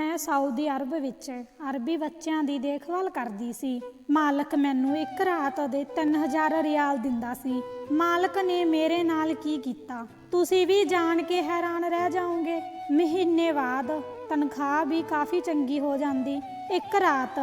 ਮੈਂ Saudi Arab ਵਿੱਚ ਅਰਬੀ ਬੱਚਿਆਂ ਦੀ ਦੇਖਭਾਲ ਕਰਦੀ ਸੀ। ਮਾਲਕ ਮੈਨੂੰ ਇੱਕ ਰਾਤ ਦੇ 3000 ਰਿਆਲ ਦਿੰਦਾ ਸੀ। ਮਾਲਕ ਨੇ ਮੇਰੇ ਨਾਲ ਕੀ ਕੀਤਾ? ਤੁਸੀਂ ਵੀ ਜਾਣ ਕੇ ਹੈਰਾਨ ਰਹਿ ਜਾਓਗੇ। ਮਹੀਨੇ ਬਾਅਦ ਤਨਖਾਹ ਵੀ ਕਾਫੀ ਚੰਗੀ ਹੋ ਜਾਂਦੀ। ਇੱਕ ਰਾਤ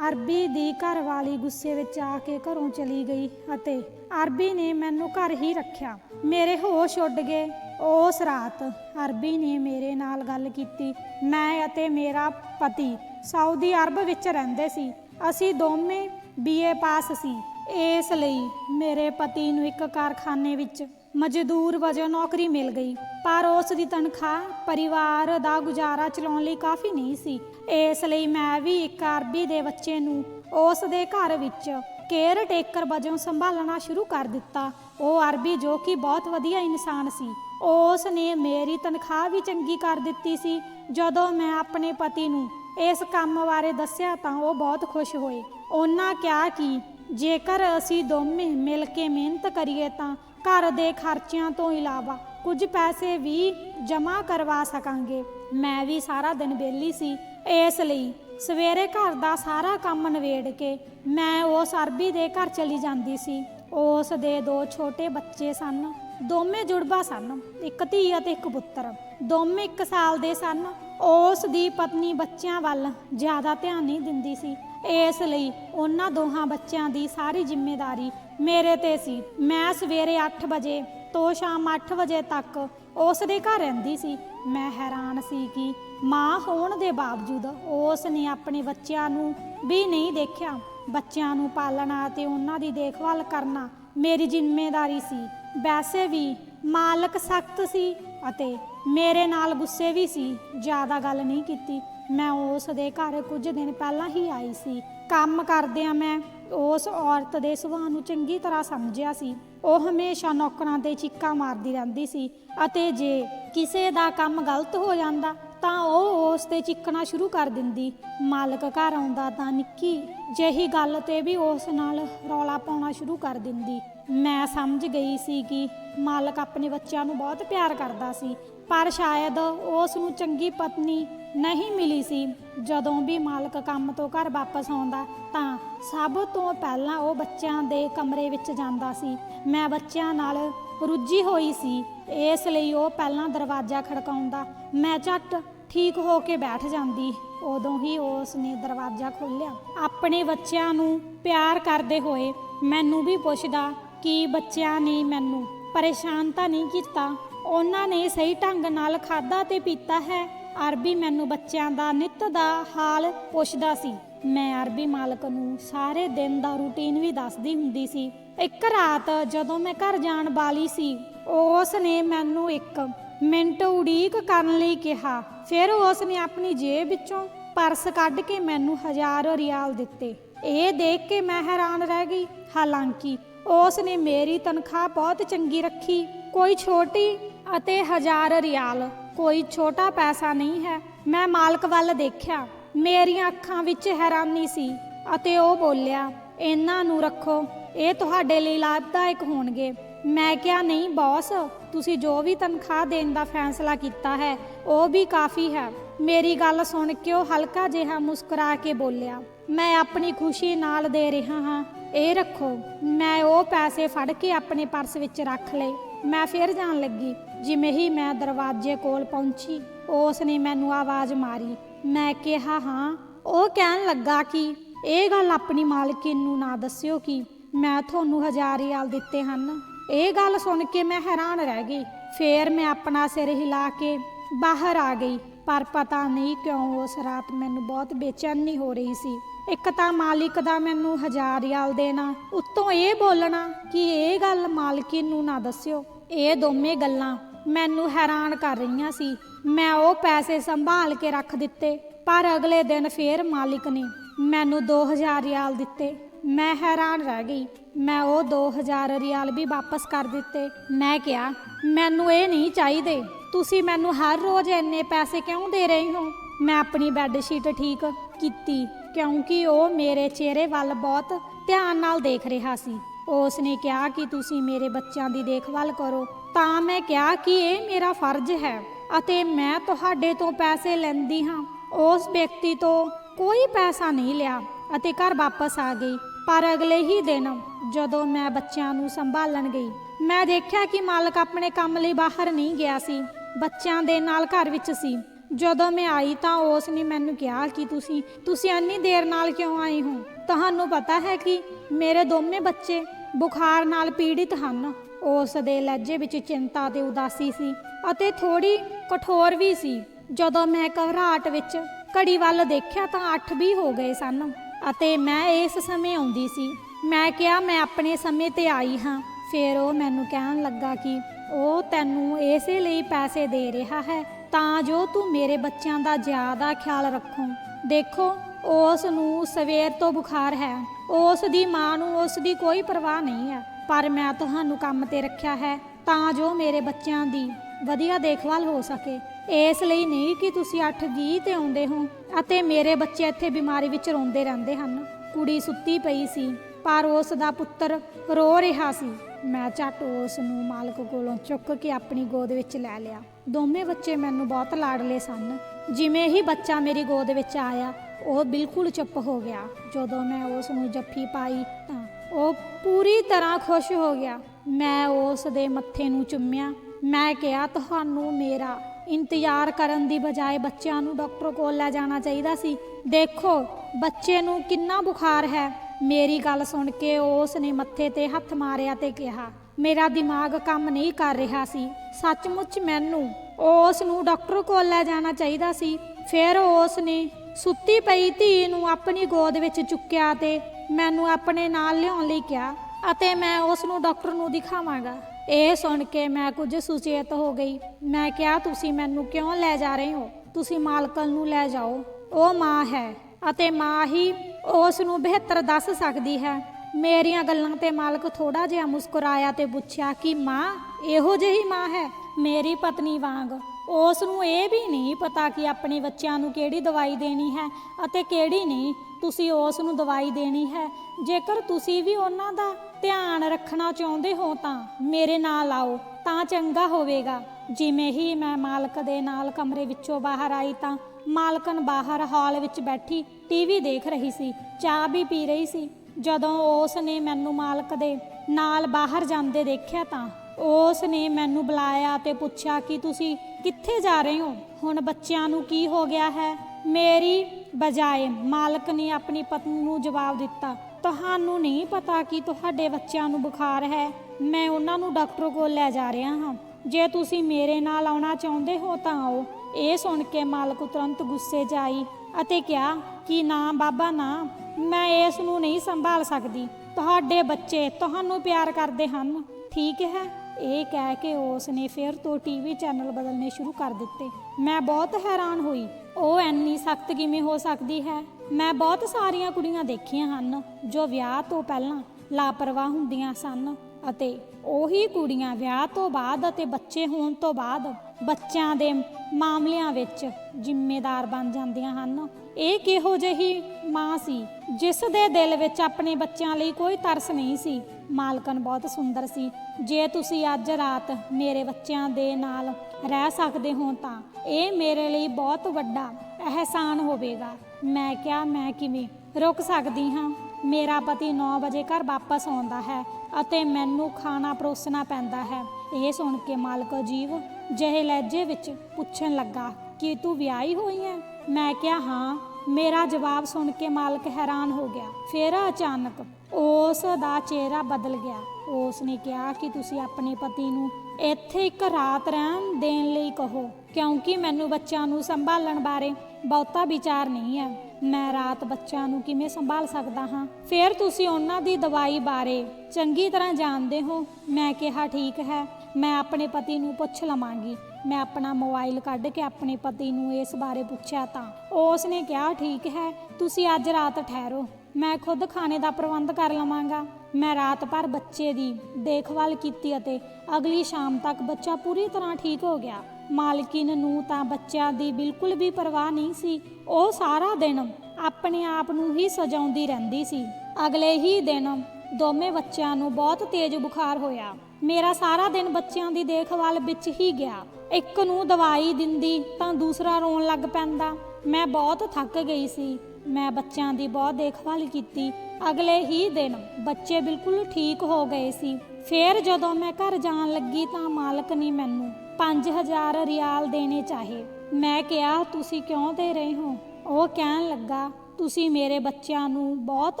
ਅਰਬੀ ਦੀ ਘਰਵਾਲੀ ਗੁੱਸੇ ਵਿੱਚ ਆ ਕੇ ਘਰੋਂ ਚਲੀ ਗਈ ਅਤੇ ਅਰਬੀ ਨੇ ਮੈਨੂੰ ਘਰ ਹੀ ਰੱਖਿਆ। ਮੇਰੇ ਹੋਸ਼ ਉੱਡ ਗਏ। ਉਸ ਰਾਤ ਅਰਬੀ ਨੇ ਮੇਰੇ ਨਾਲ ਗੱਲ ਕੀਤੀ। ਮੈਂ ਅਤੇ ਮੇਰਾ ਪਤੀ ਸਾਊਦੀ ਅਰਬ ਵਿੱਚ ਰਹਿੰਦੇ ਸੀ। ਅਸੀਂ ਦੋਵੇਂ ਬੀਏ ਪਾਸ ਸੀ। ਇਸ ਲਈ ਮੇਰੇ ਪਤੀ ਨੂੰ ਇੱਕ ਕਾਰਖਾਨੇ ਵਿੱਚ ਮਜ਼ਦੂਰ ਵਜੋਂ ਨੌਕਰੀ ਮਿਲ ਗਈ। ਪਰ ਉਸ ਦੀ ਤਨਖਾਹ ਪਰਿਵਾਰ ਦਾ ਗੁਜ਼ਾਰਾ ਚਲਾਉਣ ਲਈ ਕਾਫੀ ਨਹੀਂ ਸੀ। ਇਸ ਲਈ ਮੈਂ ਵੀ ਇੱਕ ਅਰਬੀ ਦੇ ਬੱਚੇ ਨੂੰ ਉਸ ਦੇ ਘਰ ਵਿੱਚ ਕੇਅਰ ਟੇਕਰ ਵਜੋਂ ਸੰਭਾਲਣਾ ਸ਼ੁਰੂ ਕਰ ਦਿੱਤਾ। ਉਹ ਅਰਬੀ ਜੋ ਕਿ ਬਹੁਤ ਵਧੀਆ ਇਨਸਾਨ ਸੀ। ਉਸ ਨੇ ਮੇਰੀ ਤਨਖਾਹ ਵੀ ਚੰਗੀ ਕਰ ਦਿੱਤੀ ਸੀ। ਜਦੋਂ ਮੈਂ ਆਪਣੇ ਪਤੀ ਨੂੰ ਇਸ ਕੰਮ ਬਾਰੇ ਦੱਸਿਆ ਤਾਂ ਉਹ ਬਹੁਤ ਖੁਸ਼ ਹੋਏ। ਉਹਨਾਂ ਕਿਹਾ ਕਿ ਜੇਕਰ ਅਸੀਂ ਦੋਵੇਂ ਮਿਲ ਕੇ ਮਿਹਨਤ ਕਰੀਏ ਤਾਂ ਘਰ ਦੇ ਖਰਚਿਆਂ ਤੋਂ ਇਲਾਵਾ ਕੁਝ ਪੈਸੇ ਵੀ ਜਮ੍ਹਾਂ ਕਰਵਾ ਸਕਾਂਗੇ। ਮੈਂ ਵੀ ਸਾਰਾ ਦਿਨ ਵਿਹਲੀ ਸੀ। ਇਸ ਲਈ ਸਵੇਰੇ ਘਰ ਦਾ ਸਾਰਾ ਕੰਮ ਨਵੇੜ ਕੇ ਮੈਂ ਉਸ ਅਰਬੀ ਦੇ ਘਰ ਚਲੀ ਜਾਂਦੀ ਸੀ। ਉਸ ਦੇ ਦੋ ਛੋਟੇ ਬੱਚੇ ਸਨ। ਦੋਵੇਂ ਜੁੜਵਾ ਸਨ, ਇੱਕ ਧੀ ਅਤੇ ਇੱਕ ਪੁੱਤਰ। ਦੋਵੇਂ 1 ਸਾਲ ਦੇ ਸਨ। ਉਸ ਦੀ ਪਤਨੀ ਬੱਚਿਆਂ ਵੱਲ ਜ਼ਿਆਦਾ ਧਿਆਨ ਨਹੀਂ ਦਿੰਦੀ ਸੀ। ਇਸ ਲਈ ਉਹਨਾਂ ਦੋਹਾਂ ਬੱਚਿਆਂ ਦੀ ਸਾਰੀ ਜ਼ਿੰਮੇਵਾਰੀ ਮੇਰੇ ਤੇ ਸੀ। ਮੈਂ ਸਵੇਰੇ 8 ਵਜੇ ਤੋਂ ਸ਼ਾਮ 8 ਵਜੇ ਤੱਕ ਉਸ ਦੇ ਘਰ ਰਹਿੰਦੀ ਸੀ। ਮੈਂ ਹੈਰਾਨ ਸੀ ਕਿ ਮਾਂ ਹੋਣ ਦੇ ਬਾਵਜੂਦ ਉਸ ਨੇ ਆਪਣੇ ਬੱਚਿਆਂ ਨੂੰ ਵੀ ਨਹੀਂ ਦੇਖਿਆ। ਬੱਚਿਆਂ ਨੂੰ ਪਾਲਣਾ ਅਤੇ ਉਹਨਾਂ ਦੀ ਦੇਖਭਾਲ ਕਰਨਾ ਮੇਰੀ ਜ਼ਿੰਮੇਵਾਰੀ ਸੀ। ਵੈਸੇ ਵੀ ਮਾਲਕ ਸਖਤ ਸੀ ਅਤੇ ਮੇਰੇ ਨਾਲ ਗੁੱਸੇ ਵੀ ਸੀ, ਜ਼ਿਆਦਾ ਗੱਲ ਨਹੀਂ ਕੀਤੀ। ਮੈਂ ਉਸ ਦੇ ਘਰ ਕੁਝ ਦਿਨ ਪਹਿਲਾਂ ਹੀ ਆਈ ਸੀ। ਕੰਮ ਕਰਦਿਆਂ ਮੈਂ ਉਸ ਔਰਤ ਦੇ ਸੁਭਾਅ ਨੂੰ ਚੰਗੀ ਤਰ੍ਹਾਂ ਸਮਝਿਆ ਸੀ। ਉਹ ਹਮੇਸ਼ਾ ਨੌਕਰਾਂ ਤੇ ਚੀਕਾਂ ਮਾਰਦੀ ਰਹਿੰਦੀ ਸੀ ਅਤੇ ਜੇ ਕਿਸੇ ਦਾ ਕੰਮ ਗਲਤ ਹੋ ਜਾਂਦਾ ਤਾਂ ਉਹ ਉਸ ਤੇ ਚਿੱਕਣਾ ਸ਼ੁਰੂ ਕਰ ਦਿੰਦੀ। ਮਾਲਕ ਘਰ ਆਉਂਦਾ ਤਾਂ ਨਿੱਕੀ ਜਿਹੀ ਗੱਲ ਤੇ ਵੀ ਉਸ ਨਾਲ ਰੌਲਾ ਪਾਉਣਾ ਸ਼ੁਰੂ ਕਰ ਦਿੰਦੀ। ਮੈਂ ਸਮਝ ਗਈ ਸੀ ਕਿ ਮਾਲਕ ਆਪਣੇ ਬੱਚਿਆਂ ਨੂੰ ਬਹੁਤ ਪਿਆਰ ਕਰਦਾ ਸੀ, ਪਰ ਸ਼ਾਇਦ ਉਸ ਨੂੰ ਚੰਗੀ ਪਤਨੀ ਨਹੀਂ ਮਿਲੀ ਸੀ। ਜਦੋਂ ਵੀ ਮਾਲਕ ਕੰਮ ਤੋਂ ਘਰ ਵਾਪਸ ਆਉਂਦਾ ਤਾਂ ਸਭ ਤੋਂ ਪਹਿਲਾਂ ਉਹ ਬੱਚਿਆਂ ਦੇ ਕਮਰੇ ਵਿੱਚ ਜਾਂਦਾ ਸੀ। ਮੈਂ ਬੱਚਿਆਂ ਨਾਲ ਰੁੱਝੀ ਹੋਈ ਸੀ, ਇਸ ਲਈ ਉਹ ਪਹਿਲਾਂ ਦਰਵਾਜ਼ਾ ਖੜਕਾਉਂਦਾ। ਮੈਂ ਝੱਟ ਠੀਕ ਹੋ ਕੇ ਬੈਠ ਜਾਂਦੀ, ਉਦੋਂ ਹੀ ਉਸ ਨੇ ਦਰਵਾਜ਼ਾ ਖੋਲ੍ਹਿਆ। ਆਪਣੇ ਬੱਚਿਆਂ ਨੂੰ ਪਿਆਰ ਕਰਦੇ ਹੋਏ ਮੈਨੂੰ ਵੀ ਪੁੱਛਦਾ, ਕਿ ਬੱਚਿਆਂ ਨੇ ਮੈਨੂੰ ਪਰੇਸ਼ਾਨ ਤਾਂ ਨਹੀਂ ਕੀਤਾ? ਉਹਨਾਂ ਨੇ ਸਹੀ ਢੰਗ ਨਾਲ ਖਾਦਾ ਤੇ ਪੀਤਾ ਹੈ? ਅਰਬੀ ਮੈਨੂੰ ਬੱਚਿਆਂ ਦਾ ਨਿੱਤ ਦਾ ਹਾਲ ਪੁੱਛਦਾ ਸੀ। ਮੈਂ ਅਰਬੀ ਮਾਲਕ ਨੂੰ ਸਾਰੇ ਦਿਨ ਦਾ ਰੂਟੀਨ ਵੀ ਦੱਸਦੀ ਹੁੰਦੀ ਸੀ। ਇੱਕ ਰਾਤ ਜਦੋਂ ਮੈਂ ਘਰ ਜਾਣ ਵਾਲੀ ਸੀ, ਉਸ ਨੇ ਮੈਨੂੰ ਇੱਕ ਮਿੰਟ ਉਡੀਕ ਕਰਨ ਲਈ ਕਿਹਾ। ਫਿਰ ਉਸ ਨੇ ਆਪਣੀ ਜੇਬ ਵਿੱਚੋਂ ਪਰਸ ਕੱਢ ਕੇ ਮੈਨੂੰ ਹਜ਼ਾਰ ਰਿਆਲ ਦਿੱਤੇ। ਇਹ ਦੇਖ ਕੇ ਮੈਂ ਹੈਰਾਨ ਰਹਿ ਗਈ। ਹਾਲਾਂਕਿ ਉਸ ਨੇ ਮੇਰੀ ਤਨਖਾਹ ਬਹੁਤ ਚੰਗੀ ਰੱਖੀ। ਕੋਈ ਛੋਟੀ ਅਤੇ ਹਜ਼ਾਰ ਰਿਆਲ, ਕੋਈ ਛੋਟਾ ਪੈਸਾ ਨਹੀਂ ਹੈ। ਮੈਂ ਮਾਲਕ ਵੱਲ ਦੇਖਿਆ। ਮੇਰੀਆਂ ਅੱਖਾਂ ਵਿੱਚ ਹੈਰਾਨੀ ਸੀ ਅਤੇ ਉਹ ਬੋਲਿਆ, ਇਹਨਾਂ ਨੂੰ ਰੱਖੋ। ਇਹ ਤੁਹਾਡੇ ਲਈ ਲਾਭਦਾਇਕ ਹੋਣਗੇ। ਮੈਂ ਕਿਹਾ, ਨਹੀਂ, ਬੌਸ। ਤੁਸੀਂ ਜੋ ਵੀ ਤਨਖਾਹ ਦੇਣ ਦਾ ਫੈਸਲਾ ਕੀਤਾ ਹੈ, ਉਹ ਵੀ ਕਾਫੀ ਹੈ। ਮੇਰੀ ਗੱਲ ਸੁਣ ਕੇ ਉਹ ਹਲਕਾ ਜਿਹਾ ਮੁਸਕਰਾ ਕੇ ਬੋਲਿਆ, ਮੈਂ ਆਪਣੀ ਖੁਸ਼ੀ ਨਾਲ ਦੇ ਰਿਹਾ ਹਾਂ, ਇਹ ਰੱਖੋ। ਮੈਂ ਉਹ ਪੈਸੇ ਫੜ ਕੇ ਆਪਣੇ ਪਰਸ ਵਿੱਚ ਰੱਖ ਲਏ। ਮੈਂ ਫਿਰ ਜਾਣ ਲੱਗੀ। ਜਿਵੇਂ ਹੀ ਮੈਂ ਦਰਵਾਜ਼ੇ ਕੋਲ ਪਹੁੰਚੀ ਉਸ ਨੇ ਮੈਨੂੰ ਆਵਾਜ਼ ਮਾਰੀ। ਮੈਂ ਕਿਹਾ, ਹਾਂ। ਉਹ ਕਹਿਣ ਲੱਗਾ ਕਿ ਇਹ ਗੱਲ ਆਪਣੀ ਮਾਲਕਿਨ ਨੂੰ ਨਾ ਦੱਸਿਓ ਕਿ ਮੈਂ ਤੁਹਾਨੂੰ ਹਜ਼ਾਰ ਰਿਆਲ ਦਿੱਤੇ ਹਨ। ਇਹ ਗੱਲ ਸੁਣ ਕੇ ਮੈਂ ਹੈਰਾਨ ਰਹਿ ਗਈ। ਫੇਰ ਮੈਂ ਆਪਣਾ ਸਿਰ ਹਿਲਾ ਕੇ ਬਾਹਰ ਆ ਗਈ। ਪਰ ਪਤਾ ਨਹੀਂ ਕਿਉਂ ਉਸ ਰਾਤ ਮੈਨੂੰ ਬਹੁਤ ਬੇਚੈਨੀ ਹੋ ਰਹੀ ਸੀ। ਇੱਕ ਤਾਂ ਮਾਲਿਕ ਦਾ ਮੈਨੂੰ ਹਜ਼ਾਰ ਰਿਆਲ ਦੇਣਾ, ਉੱਤੋਂ ਇਹ ਬੋਲਣਾ ਕਿ ਇਹ ਗੱਲ ਮਾਲਕਿਨ ਨੂੰ ਨਾ ਦੱਸਿਓ। ਇਹ ਦੋਵੇਂ ਗੱਲਾਂ ਮੈਨੂੰ ਹੈਰਾਨ ਕਰ ਰਹੀਆਂ ਸੀ। ਮੈਂ ਉਹ ਪੈਸੇ ਸੰਭਾਲ ਕੇ ਰੱਖ ਦਿੱਤੇ, ਪਰ ਅਗਲੇ ਦਿਨ ਫੇਰ ਮਾਲਿਕ ਨੇ ਮੈਨੂੰ 2000 ਰਿਆਲ ਦਿੱਤੇ। ਮੈਂ ਹੈਰਾਨ ਰਹਿ ਗਈ। ਮੈਂ ਉਹ 2000 ਰਿਆਲ ਵੀ ਵਾਪਸ ਕਰ ਦਿੱਤੇ। ਮੈਂ ਕਿਹਾ, ਮੈਨੂੰ ਇਹ ਨਹੀਂ ਚਾਹੀਦੇ। ਤੁਸੀਂ ਮੈਨੂੰ ਹਰ ਰੋਜ਼ ਇੰਨੇ ਪੈਸੇ ਕਿਉਂ ਦੇ ਰਹੇ ਹੋ? ਮੈਂ ਆਪਣੀ ਬੈੱਡਸ਼ੀਟ ਠੀਕ ਕੀਤੀ, ਕਿਉਂਕਿ ਉਹ ਮੇਰੇ ਚਿਹਰੇ ਵੱਲ ਬਹੁਤ ਧਿਆਨ ਨਾਲ ਦੇਖ ਰਿਹਾ ਸੀ। ਉਸ ਨੇ ਕਿਹਾ ਕਿ ਤੁਸੀਂ ਮੇਰੇ ਬੱਚਿਆਂ ਦੀ ਦੇਖਭਾਲ ਕਰੋ। ਤਾਂ ਮੈਂ ਕਿਹਾ ਕਿ ਇਹ ਮੇਰਾ ਫਰਜ਼ ਹੈ ਅਤੇ ਮੈਂ ਤੁਹਾਡੇ ਤੋਂ ਪੈਸੇ ਲੈਂਦੀ ਹਾਂ। ਉਸ ਵਿਅਕਤੀ ਤੋਂ ਕੋਈ ਪੈਸਾ ਨਹੀਂ ਲਿਆ ਅਤੇ ਘਰ ਵਾਪਸ ਆ ਗਈ। ਪਰ ਅਗਲੇ ਹੀ ਦਿਨ ਜਦੋਂ ਮੈਂ ਬੱਚਿਆਂ ਨੂੰ ਸੰਭਾਲਣ ਗਈ, ਮੈਂ ਦੇਖਿਆ ਕਿ ਮਾਲਕ ਆਪਣੇ ਕੰਮ ਲਈ ਬਾਹਰ ਨਹੀਂ ਗਿਆ ਸੀ, ਬੱਚਿਆਂ ਦੇ ਨਾਲ ਘਰ ਵਿੱਚ ਸੀ। ਜਦੋਂ ਮੈਂ ਆਈ ਤਾਂ ਉਸ ਨੇ ਮੈਨੂੰ ਕਿਹਾ ਕਿ ਤੁਸੀਂ ਤੁਸੀਂ ਇੰਨੀ ਦੇਰ ਨਾਲ ਕਿਉਂ ਆਈ ਹੋ? ਤੁਹਾਨੂੰ ਪਤਾ ਹੈ ਕਿ ਮੇਰੇ ਦੋਵੇਂ ਬੱਚੇ ਬੁਖਾਰ ਨਾਲ ਪੀੜਿਤ ਹਨ। ਉਸ ਦੇ ਲਹਿਜੇ ਵਿੱਚ ਚਿੰਤਾ ਤੇ ਉਦਾਸੀ ਸੀ ਅਤੇ ਥੋੜੀ ਕਠੋਰ ਵੀ ਸੀ। ਜਦੋਂ ਮੈਂ ਘਬਰਾਹਟ ਵਿੱਚ ਘੜੀ ਵੱਲ ਦੇਖਿਆ ਤਾਂ 8 ਵੀ ਹੋ ਗਏ ਸਨ ਅਤੇ ਮੈਂ ਇਸ ਸਮੇਂ ਆਉਂਦੀ ਸੀ। ਮੈਂ ਕਿਹਾ, ਮੈਂ ਆਪਣੇ ਸਮੇਂ ਤੇ ਆਈ ਹਾਂ। ਫਿਰ ਉਹ ਮੈਨੂੰ ਕਹਿਣ ਲੱਗਾ ਕਿ ਉਹ ਤੈਨੂੰ ਇਸੇ ਲਈ ਪੈਸੇ ਦੇ ਰਿਹਾ ਹੈ ਤਾਂ ਜੋ ਤੂੰ ਮੇਰੇ ਬੱਚਿਆਂ ਦਾ ਜ਼ਿਆਦਾ ਖਿਆਲ ਰੱਖੋ। ਦੇਖੋ, ਉਸ ਨੂੰ ਸਵੇਰ ਤੋਂ ਬੁਖਾਰ ਹੈ। ਉਸ ਦੀ ਮਾਂ ਨੂੰ ਉਸ ਦੀ ਕੋਈ ਪਰਵਾਹ ਨਹੀਂ ਹੈ। ਪਰ ਮੈਂ ਤੁਹਾਨੂੰ ਕੰਮ ਤੇ ਰੱਖਿਆ ਹੈ ਤਾਂ ਜੋ ਮੇਰੇ ਬੱਚਿਆਂ ਦੀ ਵਧੀਆ ਦੇਖਭਾਲ ਹੋ ਸਕੇ। ਇਸ ਲਈ ਨਹੀਂ ਕਿ ਤੁਸੀਂ 8:20 ਤੇ ਆਉਂਦੇ ਹੋ ਅਤੇ ਮੇਰੇ ਬੱਚੇ ਇੱਥੇ ਬਿਮਾਰੀ ਵਿੱਚ ਰੋਂਦੇ ਰਹਿੰਦੇ ਹਨ। ਕੁੜੀ ਸੁੱਤੀ ਪਈ ਸੀ। ਪਰ ਉਸ ਦਾ ਪੁੱਤਰ ਰੋ ਰਿਹਾ ਸੀ। ਮੈਂ ਝੱਟ ਉਸ ਨੂੰ ਮਾਲਕ ਕੋਲੋਂ ਚੁੱਕ ਕੇ ਆਪਣੀ ਗੋਦ ਵਿੱਚ ਲੈ ਲਿਆ। ਦੋਵੇਂ ਬੱਚੇ ਮੈਨੂੰ ਬਹੁਤ ਲਾਡਲੇ ਸਨ। ਜਿਵੇਂ ਹੀ ਬੱਚਾ ਮੇਰੀ ਗੋਦ ਵਿੱਚ ਆਇਆ, ਉਹ ਬਿਲਕੁਲ ਚੁੱਪ ਹੋ ਗਿਆ। ਜਦੋਂ ਮੈਂ ਉਸ ਨੂੰ ਜੱਫੀ ਪਾਈ ਤਾਂ ਉਹ ਪੂਰੀ ਤਰ੍ਹਾਂ ਖੁਸ਼ ਹੋ ਗਿਆ। ਮੈਂ ਉਸ ਦੇ ਮੱਥੇ ਨੂੰ ਚੁੰਮਿਆ। ਮੈਂ ਕਿਹਾ, ਤੁਹਾਨੂੰ ਮੇਰਾ ਇੰਤਜ਼ਾਰ ਕਰਨ ਦੀ ਬਜਾਏ ਬੱਚਿਆਂ ਨੂੰ ਡਾਕਟਰ ਕੋਲ ਲੈ ਜਾਣਾ ਚਾਹੀਦਾ ਸੀ। ਦੇਖੋ, ਬੱਚੇ ਨੂੰ ਕਿੰਨਾ ਬੁਖਾਰ ਹੈ। ਮੇਰੀ ਗੱਲ ਸੁਣ ਕੇ ਉਸ ਨੇ ਮੱਥੇ ਤੇ ਹੱਥ ਮਾਰਿਆ ਤੇ ਕਿਹਾ, ਮੇਰਾ ਦਿਮਾਗ ਕੰਮ ਨਹੀਂ ਕਰ ਰਿਹਾ ਸੀ। ਸੱਚਮੁੱਚ ਮੈਨੂੰ ਉਸ ਨੂੰ ਡਾਕਟਰ ਕੋਲ ਲੈ ਜਾਣਾ ਚਾਹੀਦਾ ਸੀ। ਫਿਰ ਉਸ ਨੇ ਸੁੱਤੀ ਪਈ ਧੀ ਨੂੰ ਆਪਣੀ ਗੋਦ ਵਿੱਚ ਚੁੱਕਿਆ ਤੇ ਮੈਨੂੰ ਆਪਣੇ ਨਾਲ ਲਿਆਉਣ ਲਈ ਕਿਹਾ ਅਤੇ ਮੈਂ ਉਸ ਨੂੰ ਡਾਕਟਰ ਨੂੰ ਦਿਖਾਵਾਂਗਾ। ਇਹ ਸੁਣ ਕੇ ਮੈਂ ਕੁਝ ਸੁਚੇਤ ਹੋ ਗਈ। ਮੈਂ ਕਿਹਾ, ਤੁਸੀਂ ਮੈਨੂੰ ਕਿਉਂ ਲੈ ਜਾ ਰਹੇ ਹੋ? ਤੁਸੀਂ ਮਾਲਕਲ ਨੂੰ ਲੈ ਜਾਓ। ਉਹ ਮਾਂ ਹੈ ਅਤੇ ਮਾਂ ਹੀ ਉਸ ਨੂੰ ਬਿਹਤਰ ਦੱਸ ਸਕਦੀ ਹੈ। ਮੇਰੀਆਂ ਗੱਲਾਂ ਤੇ ਮਾਲਕ ਥੋੜਾ ਜਿਹਾ ਮੁਸਕਰਾਇਆ ਤੇ ਪੁੱਛਿਆ ਕਿ ਮਾਂ, ਇਹੋ ਜਿਹੀ ਮਾਂ ਹੈ ਮੇਰੀ ਪਤਨੀ ਵਾਂਗ। ਉਸ ਨੂੰ ਇਹ ਵੀ ਨਹੀਂ ਪਤਾ ਕਿ ਆਪਣੇ ਬੱਚਿਆਂ ਨੂੰ ਕਿਹੜੀ ਦਵਾਈ ਦੇਣੀ ਹੈ ਅਤੇ ਕਿਹੜੀ ਨਹੀਂ। ਤੁਸੀਂ ਉਸ ਨੂੰ ਦਵਾਈ ਦੇਣੀ ਹੈ। ਜੇਕਰ ਤੁਸੀਂ ਵੀ ਉਹਨਾਂ ਦਾ ਧਿਆਨ ਰੱਖਣਾ ਚਾਹੁੰਦੇ ਹੋ ਤਾਂ ਮੇਰੇ ਨਾਲ ਆਓ, ਤਾਂ ਚੰਗਾ ਹੋਵੇਗਾ। ਜਿਵੇਂ ਹੀ ਮੈਂ ਮਾਲਕ ਦੇ ਨਾਲ ਕਮਰੇ ਵਿੱਚੋਂ ਬਾਹਰ ਆਈ ਤਾਂ ਮਾਲਕਨ ਬਾਹਰ ਹਾਲ ਵਿੱਚ ਬੈਠੀ ਟੀਵੀ ਦੇਖ ਰਹੀ ਸੀ, ਚਾਹ ਵੀ ਪੀ ਰਹੀ ਸੀ। ਜਦੋਂ ਉਸ ਨੇ ਮੈਨੂੰ ਮਾਲਕ ਦੇ ਨਾਲ ਬਾਹਰ ਜਾਂਦੇ ਦੇਖਿਆ ਤਾਂ ਉਸ ਨੇ ਮੈਨੂੰ ਬੁਲਾਇਆ ਤੇ ਪੁੱਛਿਆ ਕਿ ਤੁਸੀਂ ਕਿੱਥੇ ਜਾ ਰਹੇ ਹੋ? ਹੁਣ ਬੱਚਿਆਂ ਨੂੰ ਕੀ ਹੋ ਗਿਆ ਹੈ? ਮੇਰੀ ਬਜਾਏ ਮਾਲਕ ਨੇ ਆਪਣੀ ਪਤਨੀ ਨੂੰ ਜਵਾਬ ਦਿੱਤਾ, ਤੁਹਾਨੂੰ ਨਹੀਂ ਪਤਾ ਕਿ ਤੁਹਾਡੇ ਬੱਚਿਆਂ ਨੂੰ ਬੁਖਾਰ ਹੈ? ਮੈਂ ਉਹਨਾਂ ਨੂੰ ਡਾਕਟਰ ਕੋਲ ਲੈ ਜਾ ਰਿਹਾ ਹਾਂ। ਜੇ ਤੁਸੀਂ ਮੇਰੇ ਨਾਲ ਆਉਣਾ ਚਾਹੁੰਦੇ ਹੋ ਤਾਂ ਆਓ। ਇਹ ਸੁਣ ਕੇ ਮਾਲਕ ਤੁਰੰਤ ਗੁੱਸੇ 'ਚ ਆਈ ਅਤੇ ਕਿਹਾ, ਕਿ ਨਾ ਬਾਬਾ ਨਾ, ਮੈਂ ਇਸ ਨੂੰ ਨਹੀਂ ਸੰਭਾਲ ਸਕਦੀ। ਤੁਹਾਡੇ ਬੱਚੇ ਤੁਹਾਨੂੰ ਪਿਆਰ ਕਰਦੇ ਹਨ। ਠੀਕ ਹੈ? ਇਹ ਕਹਿ ਕੇ ਉਸ ਨੇ ਫਿਰ ਤੋਂ ਟੀਵੀ ਚੈਨਲ ਬਦਲਨੇ ਸ਼ੁਰੂ ਕਰ ਦਿੱਤੇ। ਮੈਂ ਬਹੁਤ ਹੈਰਾਨ ਹੋਈ। ਉਹ ਐਨੀ ਸਖਤ ਕਿਵੇਂ ਹੋ ਸਕਦੀ ਹੈ? ਮੈਂ ਬਹੁਤ ਸਾਰੀਆਂ ਕੁੜੀਆਂ ਦੇਖੀਆਂ ਹਨ, ਜੋ ਵਿਆਹ ਤੋਂ ਪਹਿਲਾਂ ਲਾਪਰਵਾਹ ਹੁੰਦੀਆਂ ਸਨ ਅਤੇ ਉਹੀ ਕੁੜੀਆਂ ਵਿਆਹ ਤੋਂ ਬਾਅਦ ਅਤੇ ਬੱਚੇ ਹੋਣ ਤੋਂ ਬਾਅਦ ਬੱਚਿਆਂ ਦੇ ਮਾਮਲਿਆਂ ਵਿੱਚ ਜ਼ਿੰਮੇਦਾਰ ਬਣ ਜਾਂਦੀਆਂ ਹਨ। ਇਹ ਕਿਹੋ ਜਿਹੀ ਮਾਂ ਸੀ, ਜਿਸ ਦੇ ਦਿਲ ਵਿੱਚ ਆਪਣੇ ਬੱਚਿਆਂ ਲਈ ਕੋਈ ਤਰਸ ਨਹੀਂ ਸੀ? ਮਾਲਕਨ ਬਹੁਤ ਸੁੰਦਰ ਸੀ। ਜੇ ਤੁਸੀਂ ਅੱਜ ਰਾਤ ਮੇਰੇ ਬੱਚਿਆਂ ਦੇ ਨਾਲ ਰਹਿ ਸਕਦੇ ਹੋ ਤਾਂ ਇਹ ਮੇਰੇ ਲਈ ਬਹੁਤ ਵੱਡਾ ਅਹਿਸਾਨ ਹੋਵੇਗਾ। ਮੈਂ ਕਿਹਾ, ਮੈਂ ਕਿਵੇਂ ਰੁਕ ਸਕਦੀ ਹਾਂ? ਮੇਰਾ ਪਤੀ 9 ਵਜੇ ਘਰ ਵਾਪਸ ਆਉਂਦਾ ਹੈ ਅਤੇ ਮੈਨੂੰ ਖਾਣਾ ਪਰੋਸਣਾ ਪੈਂਦਾ ਹੈ। ਇਹ ਸੁਣ ਕੇ ਮਾਲਕ ਅਜੀਬ ਜਿਹੇ ਲਹਿਜੇ ਵਿੱਚ ਪੁੱਛਣ ਲੱਗਾ, ਕਿ ਤੂੰ ਵਿਆਹੀ ਹੋਈ ਹੈ ਮੈਂ ਕਿਹਾ, ਹਾਂ। ਮੇਰਾ ਜਵਾਬ ਸੁਣ ਕੇ ਮਾਲਕ ਹੈਰਾਨ ਹੋ ਗਿਆ। ਫਿਰ ਅਚਾਨਕ ਉਸ ਦਾ ਚਿਹਰਾ ਬਦਲ ਗਿਆ। ਉਸ ਨੇ ਕਿਹਾ ਕਿ ਤੁਸੀਂ ਆਪਣੇ ਪਤੀ ਨੂੰ ਇੱਥੇ ਇੱਕ ਰਾਤ ਰਹਿਣ ਦੇਣ ਲਈ ਕਹੋ, ਕਿਉਂਕਿ ਮੈਨੂੰ ਬੱਚਿਆਂ ਨੂੰ ਸੰਭਾਲਣ ਬਾਰੇ ਬਹੁਤਾ ਵਿਚਾਰ ਨਹੀਂ ਹੈ। ਮੈਂ ਰਾਤ ਬੱਚਿਆਂ ਨੂੰ ਕਿਵੇਂ ਸੰਭਾਲ ਸਕਦਾ ਹਾਂ? ਫਿਰ ਤੁਸੀਂ ਉਹਨਾਂ ਦੀ ਦਵਾਈ ਬਾਰੇ ਚੰਗੀ ਤਰ੍ਹਾਂ ਜਾਣਦੇ ਹੋ? ਮੈਂ ਕਿਹਾ, ਠੀਕ ਹੈ। ਮੈਂ ਆਪਣੇ ਪਤੀ ਨੂੰ ਪੁੱਛ ਲਵਾਂਗੀ। ਮੈਂ ਆਪਣਾ ਮੋਬਾਈਲ ਕੱਢ ਕੇ ਆਪਣੇ ਪਤੀ ਨੂੰ ਇਸ ਬਾਰੇ ਪੁੱਛਿਆ ਤਾਂ। ਉਸ ਨੇ ਕਿਹਾ, ਠੀਕ ਹੈ, ਤੁਸੀਂ ਅੱਜ ਰਾਤ ਠਹਿਰੋ। ਮੈਂ ਖੁਦ ਖਾਣੇ ਦਾ ਪ੍ਰਬੰਧ ਕਰ ਲਵਾਂਗਾ। ਮੈਂ ਰਾਤ ਭਰ ਬੱਚੇ ਦੀ ਦੇਖਭਾਲ ਕੀਤੀ ਅਤੇ ਅਗਲੀ ਸ਼ਾਮ ਤੱਕ ਬੱਚਾ ਪੂਰੀ ਤਰ੍ਹਾਂ ਠੀਕ ਹੋ ਗਿਆ। ਮਾਲਕਿਨ ਨੂੰ ਤਾਂ ਬੱਚਿਆਂ ਦੀ ਬਿਲਕੁਲ ਵੀ ਪਰਵਾਹ ਨਹੀਂ ਸੀ। ਉਹ ਸਾਰਾ ਦਿਨ ਆਪਣੇ ਆਪ ਨੂੰ ਹੀ ਸਜਾਉਂਦੀ ਰਹਿੰਦੀ ਸੀ। ਅਗਲੇ ਹੀ ਦਿਨ ਦੋਵੇਂ ਬੱਚਿਆਂ ਨੂੰ ਬਹੁਤ ਤੇਜ਼ ਬੁਖਾਰ ਹੋਇਆ। ਮੇਰਾ ਸਾਰਾ ਦਿਨ ਬੱਚਿਆਂ ਦੀ ਦੇਖਭਾਲ ਵਿੱਚ ਹੀ ਗਿਆ। ਇੱਕ ਨੂੰ ਦਵਾਈ ਦਿੰਦੀ ਤਾਂ ਦੂਸਰਾ ਰੋਣ ਲੱਗ ਪੈਂਦਾ। ਮੈਂ ਬਹੁਤ ਥੱਕ ਗਈ ਸੀ। ਮੈਂ ਬੱਚਿਆਂ ਦੀ ਬਹੁਤ ਦੇਖਭਾਲ ਕੀਤੀ। ਅਗਲੇ ਹੀ ਦਿਨ ਬੱਚੇ ਬਿਲਕੁਲ ਠੀਕ ਹੋ ਗਏ ਸੀ। ਫੇਰ ਜਦੋਂ ਮੈਂ ਘਰ ਜਾਣ ਲੱਗੀ ਤਾਂ ਮਾਲਕ ਨੇ ਮੈਨੂੰ 5000 ਰਿਆਲ ਦੇਣੇ ਚਾਹੇ। ਮੈਂ ਕਿਹਾ, ਤੁਸੀਂ ਕਿਉਂ ਦੇ ਰਹੇ ਹੋ? ਉਹ ਕਹਿਣ ਲੱਗਾ, ਤੁਸੀਂ ਮੇਰੇ ਬੱਚਿਆਂ ਨੂੰ ਬਹੁਤ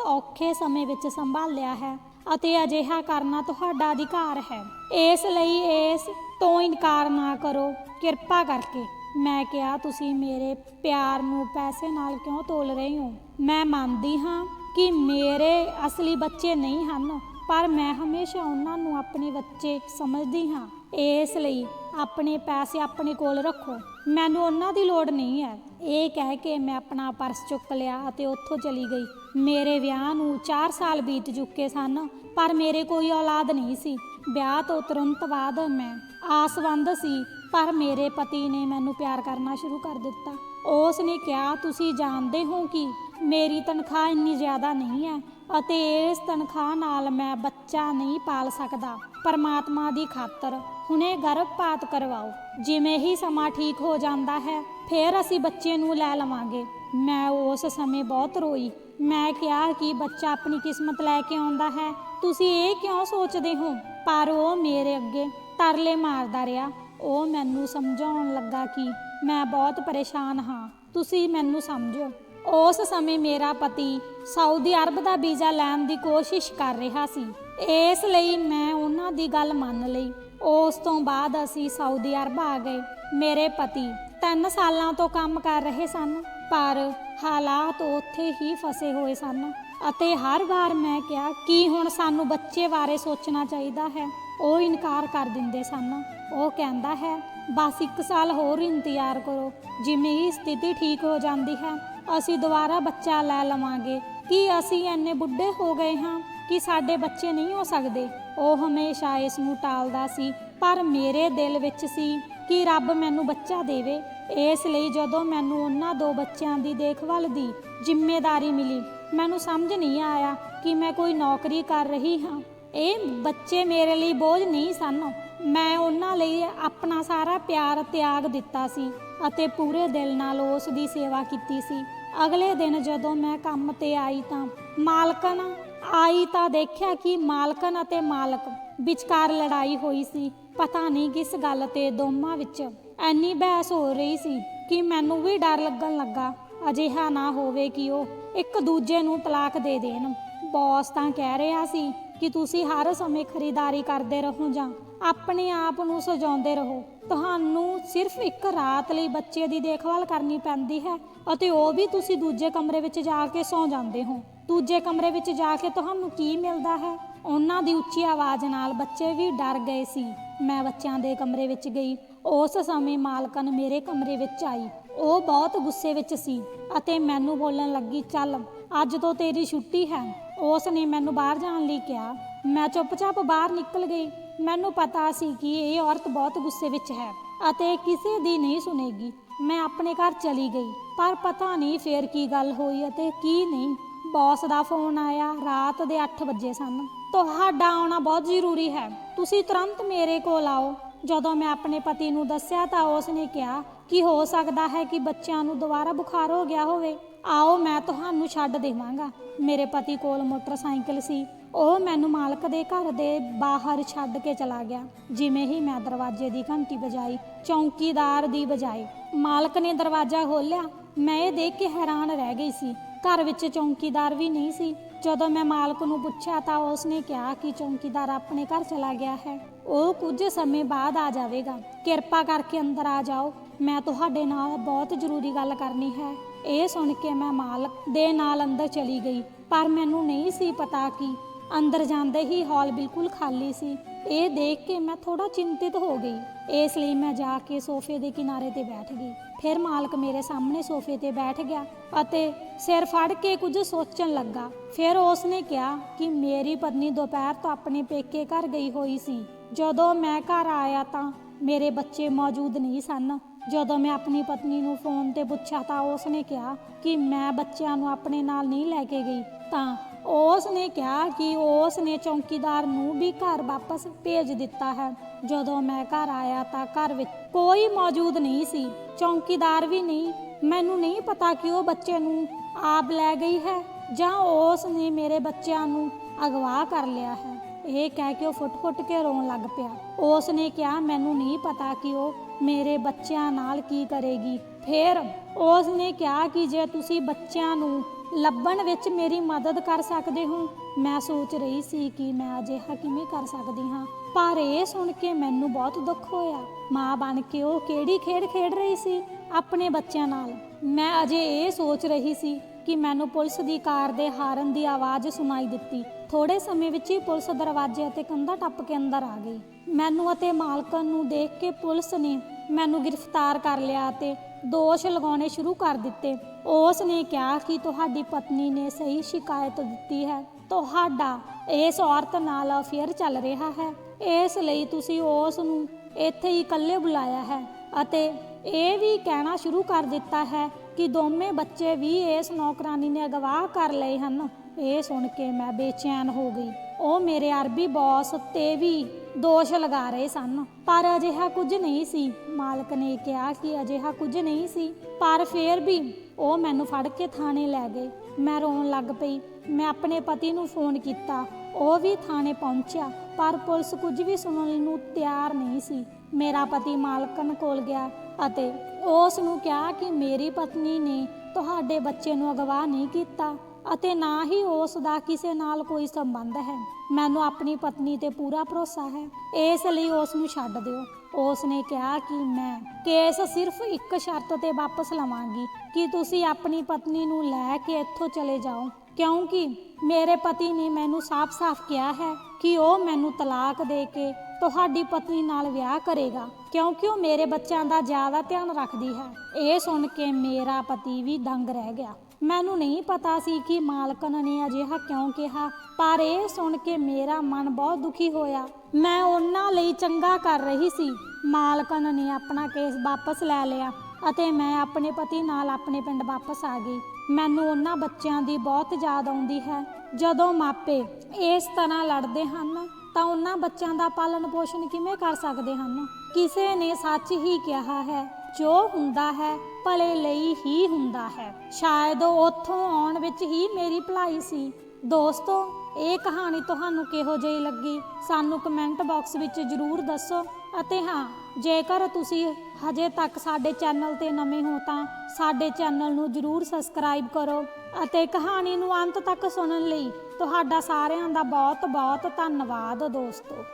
ਔਖੇ ਸਮੇਂ ਵਿੱਚ ਸੰਭਾਲਿਆ ਹੈ। ਅਤੇ ਅਜਿਹਾ ਕਰਨਾ ਤੁਹਾਡਾ ਅਧਿਕਾਰ ਹੈ। ਇਸ ਲਈ ਇਸ ਤੋਂ ਇਨਕਾਰ ਨਾ ਕਰੋ। ਕਿਰਪਾ ਕਰਕੇ। ਮੈਂ ਕਿਹਾ, ਤੁਸੀਂ ਮੇਰੇ ਪਿਆਰ ਨੂੰ ਪੈਸੇ ਨਾਲ ਕਿਉਂ ਤੋਲ ਰਹੇ ਹੋ? ਮੈਂ ਮੰਨਦੀ ਹਾਂ ਕਿ ਮੇਰੇ ਅਸਲੀ ਬੱਚੇ ਨਹੀਂ ਹਨ, ਪਰ ਮੈਂ ਹਮੇਸ਼ਾ ਉਹਨਾਂ ਨੂੰ ਆਪਣੇ ਬੱਚੇ ਸਮਝਦੀ ਹਾਂ। ਇਸ ਲਈ ਆਪਣੇ ਪੈਸੇ ਆਪਣੇ ਕੋਲ ਰੱਖੋ। ਮੈਨੂੰ ਉਹਨਾਂ ਦੀ ਲੋੜ ਨਹੀਂ ਹੈ। ਇਹ ਕਹਿ ਕੇ ਮੈਂ ਆਪਣਾ ਪਰਸ ਚੁੱਕ ਲਿਆ ਅਤੇ ਉੱਥੋਂ ਚਲੀ ਗਈ। ਮੇਰੇ ਵਿਆਹ ਨੂੰ 4 ਸਾਲ ਬੀਤ ਚੁੱਕੇ ਸਨ, ਪਰ ਮੇਰੇ ਕੋਈ ਔਲਾਦ ਨਹੀਂ ਸੀ। ਵਿਆਹ ਤੋਂ ਤੁਰੰਤ ਬਾਅਦ ਮੈਂ ਆਸਵੰਦ ਸੀ, ਪਰ ਮੇਰੇ ਪਤੀ ਨੇ ਮੈਨੂੰ ਪਿਆਰ ਕਰਨਾ ਸ਼ੁਰੂ ਕਰ ਦਿੱਤਾ। ਉਸ ਨੇ ਕਿਹਾ, ਤੁਸੀਂ ਜਾਣਦੇ ਹੋ ਕਿ ਮੇਰੀ ਤਨਖਾਹ ਇੰਨੀ ਜ਼ਿਆਦਾ ਨਹੀਂ ਹੈ ਅਤੇ ਇਸ ਤਨਖਾਹ ਨਾਲ ਮੈਂ ਬੱਚਾ ਨਹੀਂ ਪਾਲ ਸਕਦਾ। ਪਰਮਾਤਮਾ ਦੀ ਖਾਤਰ ਹੁਣੇ ਗਰਭਪਾਤ ਕਰਵਾਓ। ਜਿਵੇਂ ਹੀ ਸਮਾਂ ਠੀਕ ਹੋ ਜਾਂਦਾ ਹੈ, ਫਿਰ ਅਸੀਂ ਬੱਚੇ ਨੂੰ ਲੈ ਲਵਾਂਗੇ। ਮੈਂ ਉਸ ਸਮੇਂ ਬਹੁਤ ਰੋਈ। ਮੈਂ ਕਿਹਾ ਕਿ ਬੱਚਾ ਆਪਣੀ ਕਿਸਮਤ ਲੈ ਕੇ ਆਉਂਦਾ ਹੈ। ਤੁਸੀਂ ਇਹ ਕਿਉਂ ਸੋਚਦੇ ਹੋ? ਪਰ ਉਹ ਮੇਰੇ ਅੱਗੇ ਤਰਲੇ ਮਾਰਦਾ ਰਿਹਾ। ਉਹ ਮੈਨੂੰ ਸਮਝਾਉਣ ਲੱਗਾ ਕਿ ਮੈਂ ਬਹੁਤ ਪਰੇਸ਼ਾਨ ਹਾਂ। ਤੁਸੀਂ ਮੈਨੂੰ ਸਮਝੋ। ਉਸ ਸਮੇਂ ਮੇਰਾ ਪਤੀ ਸਾਊਦੀ ਅਰਬ ਦਾ ਵੀਜ਼ਾ ਲੈਣ ਦੀ ਕੋਸ਼ਿਸ਼ ਕਰ ਰਿਹਾ ਸੀ। ਇਸ ਲਈ ਮੈਂ ਉਹਨਾਂ ਦੀ ਗੱਲ ਮੰਨ ਲਈ। ਉਸ ਤੋਂ ਬਾਅਦ ਅਸੀਂ ਸਾਊਦੀ ਅਰਬ ਆ ਗਏ। ਮੇਰੇ ਪਤੀ ਤਿੰਨ ਸਾਲਾਂ ਤੋਂ ਕੰਮ ਕਰ ਰਹੇ ਸਨ, ਪਰ ਹਾਲਾਤ ਉੱਥੇ ਹੀ ਫਸੇ ਹੋਏ ਸਨ ਅਤੇ ਹਰ ਵਾਰ ਮੈਂ ਕਿਹਾ, ਕਿ ਹੁਣ ਸਾਨੂੰ ਬੱਚੇ ਬਾਰੇ ਸੋਚਣਾ ਚਾਹੀਦਾ ਹੈ? ਉਹ ਇਨਕਾਰ ਕਰ ਦਿੰਦੇ ਸਨ। ਉਹ ਕਹਿੰਦਾ ਹੈ, ਬਸ ਇੱਕ ਸਾਲ ਹੋਰ ਇੰਤਜ਼ਾਰ ਕਰੋ। ਜਿਵੇਂ ਹੀ ਸਥਿਤੀ ਠੀਕ ਹੋ ਜਾਂਦੀ ਹੈ, ਅਸੀਂ ਦੁਬਾਰਾ ਬੱਚਾ ਲੈ ਲਵਾਂਗੇ। ਕਿ ਅਸੀਂ ਇੰਨੇ ਬੁੱਢੇ ਹੋ ਗਏ ਹਾਂ ਕਿ ਸਾਡੇ ਬੱਚੇ ਨਹੀਂ ਹੋ ਸਕਦੇ? ਉਹ ਹਮੇਸ਼ਾ ਇਸ ਨੂੰ ਟਾਲਦਾ ਸੀ, ਪਰ ਮੇਰੇ ਦਿਲ ਵਿੱਚ ਸੀ ਕਿ ਰੱਬ ਮੈਨੂੰ ਬੱਚਾ ਦੇਵੇ। ਇਸ ਲਈ ਜਦੋਂ ਮੈਨੂੰ ਉਹਨਾਂ ਦੋ ਬੱਚਿਆਂ ਦੀ ਦੇਖਭਾਲ ਦੀ ਜ਼ਿੰਮੇਵਾਰੀ ਮਿਲੀ, ਮੈਨੂੰ ਸਮਝ ਨਹੀਂ ਆਇਆ ਕਿ ਮੈਂ ਕੋਈ ਨੌਕਰੀ ਕਰ ਰਹੀ ਹਾਂ। ਇਹ ਬੱਚੇ ਮੇਰੇ ਲਈ ਬੋਝ ਨਹੀਂ ਸਨ। ਮੈਂ ਉਹਨਾਂ ਲਈ ਆਪਣਾ ਸਾਰਾ ਪਿਆਰ ਤਿਆਗ ਦਿੱਤਾ ਸੀ ਅਤੇ ਪੂਰੇ ਦਿਲ ਨਾਲ ਉਸ ਦੀ ਸੇਵਾ ਕੀਤੀ ਸੀ। ਅਗਲੇ ਦਿਨ ਜਦੋਂ ਮੈਂ ਕੰਮ ਤੇ ਆਈ ਤਾਂ ਮਾਲਕਨ ਆਈ ਤਾਂ ਦੇਖਿਆ ਕਿ ਮਾਲਕਨ ਅਤੇ ਮਾਲਕ ਵਿਚਕਾਰ ਲੜਾਈ ਹੋਈ ਸੀ। ਪਤਾ ਨਹੀਂ ਕਿਸ ਗੱਲ ਤੇ ਦੋਵਾਂ ਵਿੱਚ ਐਨੀ ਬਹਿਸ ਹੋ ਰਹੀ ਸੀ ਕਿ ਮੈਨੂੰ ਵੀ ਡਰ ਲੱਗਣ ਲੱਗਾ। ਅਜਿਹਾ ਨਾ ਹੋਵੇ ਕਿ ਉਹ ਇੱਕ ਦੂਜੇ ਨੂੰ ਤਲਾਕ ਦੇ ਦੇਣ। ਬੌਸ ਤਾਂ ਕਹਿ ਰਿਹਾ ਸੀ ਕਿ ਤੁਸੀਂ ਹਰ ਸਮੇਂ ਖਰੀਦਦਾਰੀ ਕਰਦੇ ਰਹੋ ਜਾਂ ਆਪਣੇ ਆਪ ਨੂੰ ਸਜਾਉਂਦੇ ਰਹੋ। ਤੁਹਾਨੂੰ ਸਿਰਫ ਇੱਕ ਰਾਤ ਲਈ ਬੱਚੇ ਦੀ ਦੇਖਭਾਲ ਕਰਨੀ ਪੈਂਦੀ ਹੈ ਅਤੇ ਉਹ ਵੀ ਤੁਸੀਂ ਦੂਜੇ ਕਮਰੇ ਵਿੱਚ ਜਾ ਕੇ ਸੌਂ ਜਾਂਦੇ ਹੋ। ਦੂਜੇ ਕਮਰੇ ਵਿੱਚ ਜਾ ਕੇ ਤੁਹਾਨੂੰ ਕੀ ਮਿਲਦਾ ਹੈ? ਉਹਨਾਂ ਦੀ ਉੱਚੀ ਆਵਾਜ਼ ਨਾਲ ਬੱਚੇ ਵੀ ਡਰ ਗਏ ਸੀ। ਮੈਂ ਬੱਚਿਆਂ ਦੇ ਕਮਰੇ ਵਿੱਚ ਗਈ। ਉਸ ਸਮੇਂ ਮਾਲਕਨ ਮੇਰੇ ਕਮਰੇ ਵਿੱਚ ਆਈ। ਉਹ ਬਹੁਤ ਗੁੱਸੇ ਵਿੱਚ ਸੀ ਅਤੇ ਮੈਨੂੰ ਬੋਲਣ ਲੱਗੀ, ਚੱਲ, ਅੱਜ ਤੋਂ ਤੇਰੀ ਛੁੱਟੀ ਹੈ। ਉਸ ਨੇ ਮੈਨੂੰ ਬਾਹਰ ਜਾਣ ਲਈ ਕਿਹਾ। ਮੈਂ ਚੁੱਪਚਾਪ ਬਾਹਰ ਨਿਕਲ ਗਈ। ਮੈਨੂੰ ਪਤਾ ਸੀ ਕਿ ਇਹ ਔਰਤ ਬਹੁਤ ਗੁੱਸੇ ਵਿੱਚ ਹੈ ਅਤੇ ਕਿਸੇ ਦੀ ਨਹੀਂ ਸੁਣੇਗੀ। ਮੈਂ ਆਪਣੇ ਘਰ ਚਲੀ ਗਈ, ਪਰ ਪਤਾ ਨਹੀਂ ਫੇਰ ਕੀ ਗੱਲ ਹੋਈ ਅਤੇ ਕੀ ਨਹੀਂ। ਬੌਸ ਦਾ ਫੋਨ ਆਇਆ ਰਾਤ ਦੇ 8 ਵਜੇ ਸਨ। ਤੁਹਾਡਾ ਆਉਣਾ ਬਹੁਤ ਜ਼ਰੂਰੀ ਹੈ। ਤੁਸੀਂ ਤੁਰੰਤ ਮੇਰੇ ਕੋਲ ਆਓ। ਜਦੋਂ ਮੈਂ ਆਪਣੇ ਪਤੀ ਨੂੰ ਦੱਸਿਆ ਤਾਂ ਉਸ ਨੇ ਕਿਹਾ, ਕਿ ਹੋ ਸਕਦਾ ਹੈ ਕਿ ਬੱਚਿਆਂ ਨੂੰ ਦੁਬਾਰਾ ਬੁਖਾਰ ਹੋ ਗਿਆ ਹੋਵੇ? ਆਓ, ਮੈਂ ਤੁਹਾਨੂੰ ਛੱਡ ਦੇਵਾਂਗਾ। ਮੇਰੇ ਪਤੀ ਕੋਲ ਮੋਟਰਸਾਈਕਲ ਸੀ। ਉਹ ਮੈਨੂੰ ਮਾਲਕ ਦੇ ਘਰ ਦੇ ਬਾਹਰ ਛੱਡ ਕੇ ਚਲਾ ਗਿਆ, ਜਿਵੇਂ ਹੀ ਮੈਂ ਦਰਵਾਜ਼ੇ ਦੀ ਘੰਟੀ ਵਜਾਈ, ਚੌਂਕੀਦਾਰ ਦੀ ਬਜਾਏ ਮਾਲਕ ਨੇ ਦਰਵਾਜ਼ਾ ਖੋਲ੍ਹਿਆ। ਮੈਂ ਇਹ ਦੇਖ ਕੇ ਹੈਰਾਨ ਰਹਿ ਗਈ ਸੀ। ਘਰ ਵਿੱਚ ਚੌਂਕੀਦਾਰ ਵੀ ਨਹੀਂ ਸੀ। ਜਦੋਂ ਮੈਂ ਮਾਲਕ ਨੂੰ ਪੁੱਛਿਆ ਤਾਂ ਉਸ ਨੇ ਕਿਹਾ ਕਿ ਚੌਂਕੀਦਾਰ ਆਪਣੇ ਘਰ ਚਲਾ ਗਿਆ ਹੈ। ਉਹ ਕੁਝ ਸਮੇਂ ਬਾਅਦ ਆ ਜਾਵੇਗਾ। ਕਿਰਪਾ ਕਰਕੇ ਅੰਦਰ ਆ ਜਾਓ। ਮੈਂ ਤੁਹਾਡੇ ਨਾਲ ਬਹੁਤ ਜ਼ਰੂਰੀ ਗੱਲ ਕਰਨੀ ਹੈ। ਇਹ ਸੁਣ ਕੇ ਮੈਂ ਮਾਲਕ ਦੇ ਨਾਲ ਅੰਦਰ ਚਲੀ ਗਈ। ਪਰ ਮੈਨੂੰ ਨਹੀਂ ਸੀ ਪਤਾ ਕਿ ਅੰਦਰ ਜਾਂਦੇ ਹੀ ਹਾਲ ਬਿਲਕੁਲ ਖਾਲੀ ਸੀ। ਇਹ ਦੇਖ ਕੇ ਮੈਂ ਥੋੜਾ ਚਿੰਤਿਤ ਹੋ ਗਈ। ਇਸ ਲਈ ਮੈਂ ਜਾ ਕੇ ਸੋਫੇ ਦੇ ਕਿਨਾਰੇ ਤੇ ਬੈਠ ਗਈ। ਫਿਰ ਮਾਲਕ ਮੇਰੇ ਸਾਹਮਣੇ ਸੋਫੇ ਤੇ ਬੈਠ ਗਿਆ ਅਤੇ ਸਿਰ ਫੜ ਕੇ ਕੁਝ ਸੋਚਣ ਲੱਗਾ। ਫਿਰ ਉਸ ਨੇ ਕਿਹਾ ਕਿ ਮੇਰੀ ਪਤਨੀ ਦੁਪਹਿਰ ਤੋਂ ਆਪਣੇ ਪੇਕੇ ਘਰ ਗਈ ਹੋਈ ਸੀ। ਜਦੋਂ ਮੈਂ ਘਰ ਆਇਆ ਤਾਂ ਮੇਰੇ ਬੱਚੇ ਮੌਜੂਦ ਨਹੀਂ ਸਨ। ਜਦੋਂ ਮੈਂ ਆਪਣੀ ਪਤਨੀ ਨੂੰ ਫੋਨ ਤੇ ਪੁੱਛਿਆ ਤਾਂ ਉਸ ਨੇ ਕਿਹਾ ਕਿ ਮੈਂ ਬੱਚਿਆਂ ਨੂੰ ਆਪਣੇ ਨਾਲ ਨਹੀਂ ਲੈ ਕੇ ਗਈ। ਤਾਂ ਉਸ ਨੇ ਕਿਹਾ ਕਿ ਉਸ ਨੇ ਚੌਂਕੀਦਾਰ ਨੂੰ ਵੀ ਘਰ ਵਾਪਸ ਭੇਜ ਦਿੱਤਾ ਹੈ। ਜਦੋਂ ਮੈਂ ਘਰ ਆਇਆ ਤਾਂ ਘਰ ਵਿੱਚ ਕੋਈ ਮੌਜੂਦ ਨਹੀਂ ਸੀ। ਚੌਂਕੀਦਾਰ ਵੀ ਨਹੀਂ। ਮੈਨੂੰ ਨਹੀਂ ਪਤਾ ਕਿ ਉਹ ਬੱਚੇ ਨੂੰ ਆਪ ਲੈ ਗਈ ਹੈ ਜਾਂ ਉਸ ਨੇ ਮੇਰੇ ਬੱਚਿਆਂ ਨੂੰ ਅਗਵਾ ਕਰ ਲਿਆ ਹੈ। ਇਹ ਕਹਿ ਕੇ ਉਹ ਫੁੱਟ-ਫੁੱਟ ਕੇ ਰੋਣ ਲੱਗ ਪਿਆ। ਉਸ ਨੇ ਕਿਹਾ, ਮੈਨੂੰ ਨਹੀਂ ਪਤਾ ਕਿ ਉਹ ਮੇਰੇ ਬੱਚਿਆਂ ਨਾਲ ਕੀ ਕਰੇਗੀ। ਫਿਰ ਉਸ ਨੇ ਕਿਹਾ ਕਿ ਜੇ ਤੁਸੀਂ ਬੱਚਿਆਂ ਨੂੰ ਲੱਭਣ ਵਿੱਚ ਮੇਰੀ ਮਦਦ ਕਰ ਸਕਦੇ ਹੋ, ਮੈਂ ਸੋਚ ਰਹੀ ਸੀ ਕਿ ਮੈਂ ਅਜਿਹਾ ਕਿਵੇਂ ਕਰ ਸਕਦੀ ਹਾਂ। ਪਰ ਇਹ ਸੁਣ ਕੇ ਮੈਨੂੰ ਬਹੁਤ ਦੁੱਖ ਹੋਇਆ। ਮਾਂ ਬਣ ਕੇ ਉਹ ਕਿਹੜੀ ਖੇਡ ਖੇਡ ਰਹੀ ਸੀ ਆਪਣੇ ਬੱਚਿਆਂ ਨਾਲ? ਮੈਂ ਅਜੇ ਇਹ ਸੋਚ ਰਹੀ ਸੀ ਕਿ ਮੈਨੂੰ ਪੁਲਿਸ ਦੀ ਕਾਰ ਦੇ ਹਾਰਨ ਦੀ ਆਵਾਜ਼ ਸੁਣਾਈ ਦਿੱਤੀ। ਥੋੜੇ ਸਮੇਂ ਵਿੱਚ ਹੀ ਪੁਲਿਸ ਦਰਵਾਜ਼ੇ ਅਤੇ ਕੰਧਾਂ ਟੱਪ ਕੇ ਅੰਦਰ ਆ ਗਈ। ਮੈਨੂੰ ਅਤੇ ਮਾਲਕਨ ਨੂੰ ਦੇਖ ਕੇ ਪੁਲਿਸ ਨੇ ਮੈਨੂੰ ਗ੍ਰਿਫਤਾਰ ਕਰ ਲਿਆ ਅਤੇ ਦੋਸ਼ ਲਗਾਉਣੇ ਸ਼ੁਰੂ ਕਰ ਦਿੱਤੇ। ਉਸ ਨੇ ਕਿਹਾ ਕਿ ਤੁਹਾਡੀ ਪਤਨੀ ਨੇ ਸਹੀ ਸ਼ਿਕਾਇਤ ਦਿੱਤੀ ਹੈ। ਤੁਹਾਡਾ ਇਸ ਔਰਤ ਨਾਲ ਅਫੇਅਰ ਚੱਲ ਰਿਹਾ ਹੈ। ਇਸ ਲਈ ਤੁਸੀਂ ਉਸ ਨੂੰ ਇੱਥੇ ਹੀ ਇਕੱਲੇ ਬੁਲਾਇਆ ਹੈ ਅਤੇ ਇਹ ਵੀ ਕਹਿਣਾ ਸ਼ੁਰੂ ਕਰ ਦਿੱਤਾ ਹੈ ਕਿ ਦੋਵੇਂ ਬੱਚੇ ਵੀ ਇਸ ਨੌਕਰਾਨੀ ਨੇ ਅਗਵਾ ਕਰ ਲਏ ਹਨ। ਇਹ ਸੁਣ ਕੇ ਮੈਂ ਬੇਚੈਨ ਹੋ ਗਈ। ਉਹ ਮੇਰੇ ਅਰਬੀ ਬੌਸ ਤੇ ਵੀ ਦੋਸ਼ ਲਗਾ ਰਹੇ ਸਨ। ਪਰ ਅਜਿਹਾ ਕੁਝ ਨਹੀਂ ਸੀ। ਮਾਲਕ ਨੇ ਕਿਹਾ ਕਿ ਅਜਿਹਾ ਕੁਝ ਨਹੀਂ ਸੀ। ਪਰ ਫੇਰ ਵੀ ਉਹ ਮੈਨੂੰ ਫੜ ਕੇ ਥਾਣੇ ਲੈ ਗਏ। ਮੈਂ ਰੋਣ ਲੱਗ ਪਈ। ਮੈਂ ਆਪਣੇ ਪਤੀ ਨੂੰ ਫੋਨ ਕੀਤਾ। ਉਹ ਵੀ ਥਾਣੇ ਪਹੁੰਚਿਆ। ਪਰ ਪੁਲਿਸ ਕੁਝ ਵੀ ਸੁਣਨ ਨੂੰ ਤਿਆਰ ਨਹੀਂ ਸੀ। ਮੇਰਾ ਪਤੀ ਮਾਲਕਨ ਕੋਲ ਗਿਆ। ਅਤੇ ਉਸ ਨੂੰ ਕਿਹਾ ਕਿ ਮੇਰੀ ਪਤਨੀ ਨੇ ਤੁਹਾਡੇ ਬੱਚੇ ਨੂੰ ਅਗਵਾ ਨਹੀਂ ਕੀਤਾ ਅਤੇ ਨਾ ਹੀ ਉਸ ਦਾ ਕਿਸੇ ਨਾਲ ਕੋਈ ਸੰਬੰਧ ਹੈ। ਮੈਨੂੰ ਆਪਣੀ ਪਤਨੀ ਤੇ ਪੂਰਾ ਭਰੋਸਾ ਹੈ। ਇਸ ਲਈ ਉਸ ਨੂੰ ਛੱਡ ਦਿਓ। ਉਸ ਨੇ ਕਿਹਾ ਕਿ ਮੈਂ ਕੇਸ ਸਿਰਫ ਇੱਕ ਸ਼ਰਤ ਤੇ ਵਾਪਸ ਲਵਾਂਗੀ ਕਿ ਤੁਸੀਂ ਆਪਣੀ ਪਤਨੀ ਨੂੰ ਲੈ ਕੇ ਇੱਥੋਂ ਚਲੇ ਜਾਓ, ਕਿਉਂਕਿ ਮੇਰੇ ਪਤੀ ਨੇ ਮੈਨੂੰ ਸਾਫ਼-ਸਾਫ਼ ਕਿਹਾ ਹੈ ਕਿ ਉਹ ਮੈਨੂੰ ਤਲਾਕ ਦੇ ਕੇ ਤੁਹਾਡੀ ਪਤਨੀ ਨਾਲ ਵਿਆਹ ਕਰੇਗਾ, ਕਿਉਂਕਿ ਉਹ ਮੇਰੇ ਬੱਚਿਆਂ ਦਾ ਜ਼ਿਆਦਾ ਧਿਆਨ ਰੱਖਦੀ ਹੈ। ਇਹ ਸੁਣ ਕੇ ਮੇਰਾ ਪਤੀ ਵੀ ਦੰਗ ਰਹਿ ਗਿਆ। ਮੈਨੂੰ ਨਹੀਂ ਪਤਾ ਸੀ ਕਿ ਮਾਲਕਨ ਨੇ ਅਜਿਹਾ ਕਿਉਂ ਕਿਹਾ, ਪਰ ਇਹ ਸੁਣ ਕੇ ਮੇਰਾ ਮਨ ਬਹੁਤ ਦੁਖੀ ਹੋਇਆ। ਮੈਂ ਉਹਨਾਂ ਲਈ ਚੰਗਾ ਕਰ ਰਹੀ ਸੀ। ਮਾਲਕਨ ਨੇ ਆਪਣਾ ਕੇਸ ਵਾਪਸ ਲੈ ਲਿਆ ਅਤੇ ਮੈਂ ਆਪਣੇ ਪਤੀ ਨਾਲ ਆਪਣੇ ਪਿੰਡ ਵਾਪਸ ਆ ਗਈ। ਮੈਨੂੰ ਉਹਨਾਂ ਬੱਚਿਆਂ ਦੀ ਬਹੁਤ ਯਾਦ ਆਉਂਦੀ ਹੈ। ਜਦੋਂ ਮਾਪੇ ਇਸ ਤਰ੍ਹਾਂ ਲੜਦੇ ਹਨ, ਤਾਂ ਉਹਨਾਂ ਬੱਚਿਆਂ ਦਾ ਪਾਲਣ ਪੋਸ਼ਣ ਕਿਵੇਂ ਕਰ ਸਕਦੇ ਹਨ? ਕਿਸੇ ਨੇ ਸੱਚ ਹੀ ਕਿਹਾ ਹੈ, ਜੋ ਹੁੰਦਾ ਹੈ, ਭਲੇ ਲਈ ਹੀ ਹੁੰਦਾ ਹੈ। ਸ਼ਾਇਦ ਉੱਥੋਂ ਆਉਣ ਵਿੱਚ ਹੀ ਮੇਰੀ ਭਲਾਈ ਸੀ। ਦੋਸਤੋ, ਇਹ ਕਹਾਣੀ ਤੁਹਾਨੂੰ ਕਿਹੋ ਜਿਹੀ ਲੱਗੀ? ਸਾਨੂੰ ਕਮੈਂਟ ਬਾਕਸ ਵਿੱਚ ਜਰੂਰ ਦੱਸੋ। ਅਤੇ ਹਾਂ ਜੇਕਰ ਤੁਸੀਂ ਹਜੇ ਤੱਕ ਸਾਡੇ ਚੈਨਲ ਤੇ ਨਵੇਂ ਹੋ ਤਾਂ ਸਾਡੇ ਚੈਨਲ ਨੂੰ ਜਰੂਰ ਸਬਸਕ੍ਰਾਈਬ ਕਰੋ ਅਤੇ ਕਹਾਣੀ ਨੂੰ ਅੰਤ ਤੱਕ ਸੁਣਨ ਲਈ ਤੁਹਾਡਾ ਸਾਰਿਆਂ ਦਾ ਬਹੁਤ ਬਹੁਤ ਧੰਨਵਾਦ ਦੋਸਤੋ।